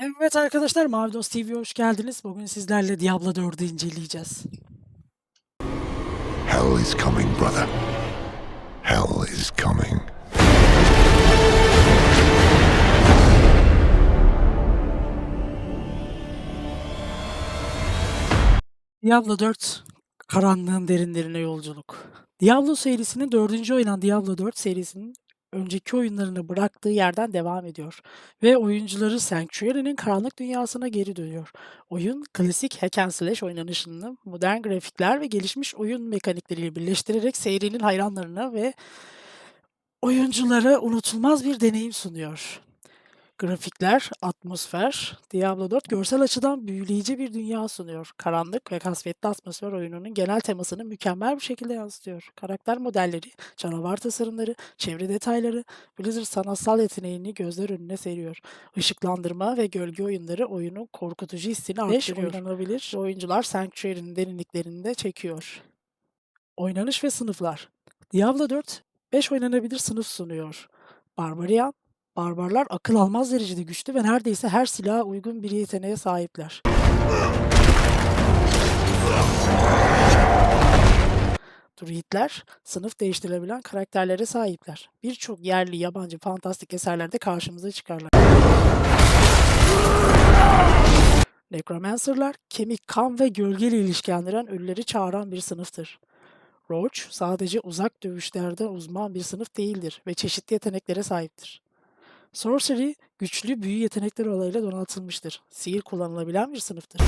Evet arkadaşlar, Mavi Dost TV'ye hoş geldiniz. Bugün sizlerle Diablo 4'ü inceleyeceğiz. Hell is coming, brother. Hell is coming. Diablo 4, karanlığın derinlerine yolculuk. Diablo serisinin dördüncü oynan Diablo 4 serisinin önceki oyunlarını bıraktığı yerden devam ediyor ve oyuncuları Sanctuary'nin karanlık dünyasına geri dönüyor. Oyun, klasik hack and slash oynanışını modern grafikler ve gelişmiş oyun mekanikleriyle birleştirerek serinin hayranlarına ve oyunculara unutulmaz bir deneyim sunuyor. Grafikler, atmosfer, Diablo 4 görsel açıdan büyüleyici bir dünya sunuyor. Karanlık ve kasvetli atmosfer oyununun genel temasını mükemmel bir şekilde yansıtıyor. Karakter modelleri, canavar tasarımları, çevre detayları, Blizzard sanatsal yeteneğini gözler önüne seriyor. Işıklandırma ve gölge oyunları oyunun korkutucu hissini arttırıyor. oynanabilir oyuncular Sanctuary'nin derinliklerinde çekiyor. Oynanış ve sınıflar. Diablo 4 5 oynanabilir sınıf sunuyor. Barbarian, barbarlar akıl almaz derecede güçlü ve neredeyse her silaha uygun bir yeteneğe sahipler. Druidler, sınıf değiştirilebilen karakterlere sahipler. Birçok yerli yabancı fantastik eserlerde karşımıza çıkarlar. Necromancerlar, kemik, kan ve gölgeyle ilişkilendiren ölüleri çağıran bir sınıftır. Roach, sadece uzak dövüşlerde uzman bir sınıf değildir ve çeşitli yeteneklere sahiptir. Sorcery, güçlü büyü yetenekleri olayıyla donatılmıştır. Sihir kullanılabilen bir sınıftır.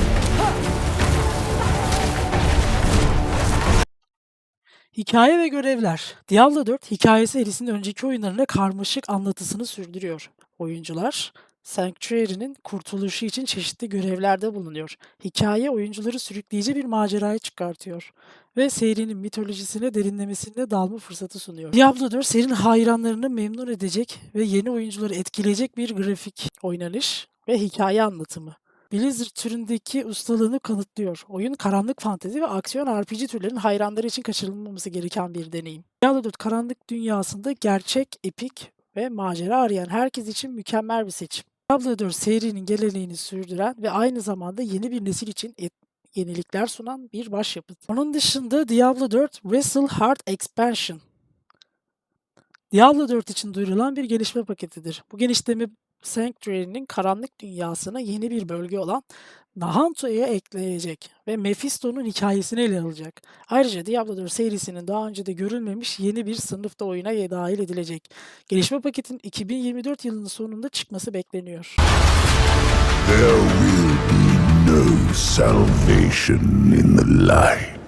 Hikaye ve görevler. Diablo 4 hikaye serisinin önceki oyunlarına karmaşık anlatısını sürdürüyor. Oyuncular Sanctuary'nin kurtuluşu için çeşitli görevlerde bulunuyor. Hikaye oyuncuları sürükleyici bir maceraya çıkartıyor ve serinin mitolojisine derinlemesine dalma fırsatı sunuyor. Diablo 4 serinin hayranlarını memnun edecek ve yeni oyuncuları etkileyecek bir grafik, oynanış ve hikaye anlatımı. Blizzard türündeki ustalığını kanıtlıyor. Oyun karanlık fantezi ve aksiyon RPG türlerinin hayranları için kaçırılmaması gereken bir deneyim. Diablo 4 karanlık dünyasında gerçek, epik ve macera arayan herkes için mükemmel bir seçim. Diablo 4 serinin geleneğini sürdüren ve aynı zamanda yeni bir nesil için yenilikler sunan bir başyapıt. Onun dışında Diablo 4 Wrestle Heart Expansion Diablo 4 için duyurulan bir gelişme paketidir. Bu genişleme Sanctuary'nin karanlık dünyasına yeni bir bölge olan Nahanto'ya ekleyecek ve Mephisto'nun hikayesini ele alacak. Ayrıca Diablo 4 serisinin daha önce de görülmemiş yeni bir sınıf da oyuna dahil edilecek. Gelişme paketin 2024 yılının sonunda çıkması bekleniyor. There will be no salvation in the light.